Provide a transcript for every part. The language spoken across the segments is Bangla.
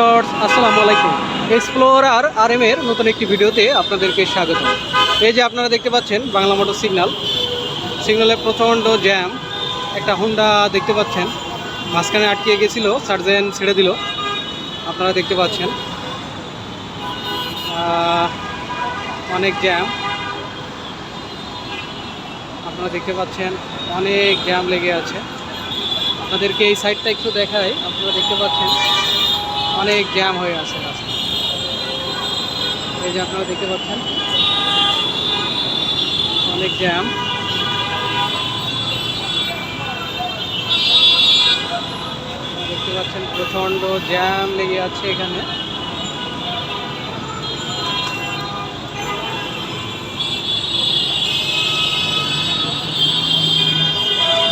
আসসালামু আলাইকুম। এক্সপ্লোরার আর এম এর নতুন একটি ভিডিওতে আপনাদেরকে স্বাগত এই যে আপনারা দেখতে পাচ্ছেন, বাংলা মোটর সিগন্যাল। সিগন্যালে প্রচণ্ড জ্যাম। একটা হুন্ডা দেখতে পাচ্ছেন। মাঝখানে আটকে গেছিল, সার্জেন ছেড়ে দিল। আপনারা দেখতে পাচ্ছেন। অনেক জ্যাম। আপনারা দেখতে পাচ্ছেন, অনেক জ্যাম লেগে আছে। আপনাদেরকে এই সাইডটা একটু দেখাই। আপনারা দেখতে পাচ্ছেন অনেক জ্যাম হয়ে আছে রাস্তা এই যে আপনারা দেখতে পাচ্ছেন, অনেক জ্যাম। দেখতে পাচ্ছেন, প্রচণ্ড জ্যাম লেগে আছে এখানে।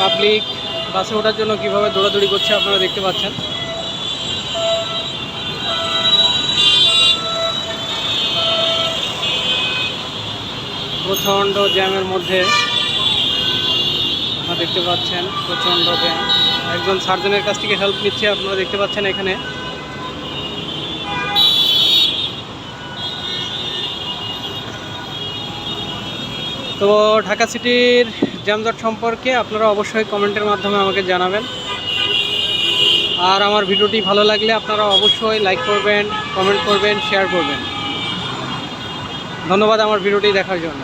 পাবলিক বাসে ওঠার জন্য কীভাবে দৌড়াদৌড়ি করছে আপনারা দেখতে পাচ্ছেন। প্রচণ্ড জ্যামের মধ্যে আপনারা দেখতে পাচ্ছেন, প্রচণ্ড জ্যাম। একজন সার্জনের কাছ থেকে হেল্প নিচ্ছে, আপনারা দেখতে পাচ্ছেন এখানে। তো ঢাকা সিটির জ্যামজট সম্পর্কে আপনারা অবশ্যই কমেন্টের মাধ্যমে আমাকে জানাবেন। আর আমার ভিডিওটি ভালো লাগলে আপনারা অবশ্যই লাইক করবেন কমেন্ট করবেন শেয়ার করবেন। ধন্যবাদ আমার ভিডিওটি দেখার জন্য।